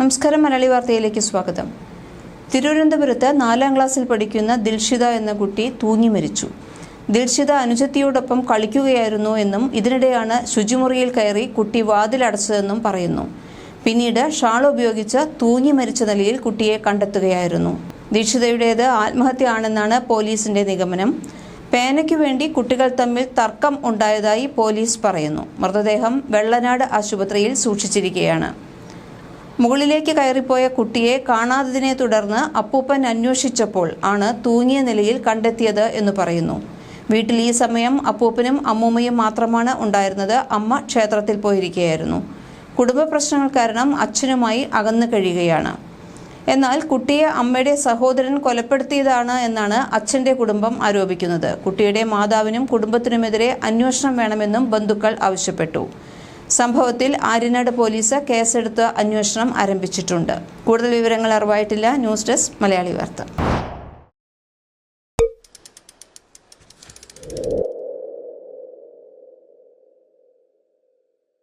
നമസ്കാരം മലയാളി വാർത്തയിലേക്ക് സ്വാഗതം. തിരുവനന്തപുരത്ത് നാലാം ക്ലാസ്സിൽ പഠിക്കുന്ന ദിൽഷിത എന്ന കുട്ടി തൂങ്ങി മരിച്ചു. ദിൽഷിത അനുജത്തിയോടൊപ്പം കളിക്കുകയായിരുന്നു എന്നും ഇതിനിടെയാണ് ശുചിമുറിയിൽ കയറി കുട്ടി വാതിലടച്ചതെന്നും പറയുന്നു. പിന്നീട് ഷാൾ ഉപയോഗിച്ച് തൂങ്ങി മരിച്ച നിലയിൽ കുട്ടിയെ കണ്ടെത്തുകയായിരുന്നു. ദീക്ഷിതയുടേത് ആത്മഹത്യയാണെന്നാണ് പോലീസിന്റെ നിഗമനം. പേനയ്ക്ക് വേണ്ടി കുട്ടികൾ തമ്മിൽ തർക്കം ഉണ്ടായതായി പോലീസ് പറയുന്നു. മൃതദേഹം വെള്ളനാട് ആശുപത്രിയിൽ സൂക്ഷിച്ചിരിക്കുകയാണ്. മുകളിലേക്ക് കയറിപ്പോയ കുട്ടിയെ കാണാത്തതിനെ തുടർന്ന് അപ്പൂപ്പൻ അന്വേഷിച്ചപ്പോൾ ആണ് തൂങ്ങിയ നിലയിൽ കണ്ടെത്തിയത് എന്ന് പറയുന്നു. വീട്ടിൽ ഈ സമയം അപ്പൂപ്പനും അമ്മൂമ്മയും മാത്രമാണ് ഉണ്ടായിരുന്നത്. അമ്മ ക്ഷേത്രത്തിൽ പോയിരിക്കുകയായിരുന്നു. കുടുംബ പ്രശ്നങ്ങൾ കാരണം അച്ഛനുമായി അകന്നു കഴിയുകയാണ്. എന്നാൽ കുട്ടിയെ അമ്മയുടെ സഹോദരൻ കൊലപ്പെടുത്തിയതാണ് എന്നാണ് അച്ഛന്റെ കുടുംബം ആരോപിക്കുന്നത്. കുട്ടിയുടെ മാതാവിനും കുടുംബത്തിനുമെതിരെ അന്വേഷണം വേണമെന്നും ബന്ധുക്കൾ ആവശ്യപ്പെട്ടു. സംഭവത്തിൽ ആര്യനാട് പോലീസ് കേസെടുത്ത് അന്വേഷണം ആരംഭിച്ചിട്ടുണ്ട്. കൂടുതൽ വിവരങ്ങൾ അറിവായിട്ടില്ല. ന്യൂസ് ഡെസ്ക് മലയാളി വാർത്ത.